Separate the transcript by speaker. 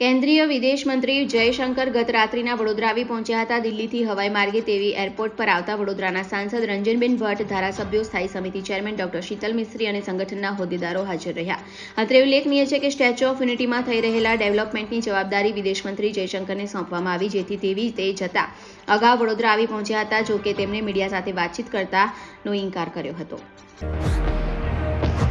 Speaker 1: કેન્દ્રીય વિદેશ મંત્રી જયશંકર ગત રાત્રિના વડોદરા આવી પહોંચ્યા હતા. દિલ્હીથી હવાઈ માર્ગે તેવી એરપોર્ટ પર આવતા વડોદરાના સાંસદ રંજનબેન ભટ્ટ, ધારાસભ્યો, સ્થાયી સમિતિ ચેરમેન ડોક્ટર શીતલ મિસ્ત્રી અને સંગઠનના હોદ્દેદારો હાજર રહ્યા. અત્રે ઉલ્લેખનીય છે કે સ્ટેચ્યુ ઓફ યુનિટીમાં થઈ રહેલા ડેવલપમેન્ટની જવાબદારી વિદેશમંત્રી જયશંકરને સોંપવામાં આવી, જેથી તેવી તે જતા અગાઉ વડોદરા આવી પહોંચ્યા હતા જો કે તેમણે મીડિયા સાથે વાતચીત કરતાનો ઇનકાર કર્યો હતો.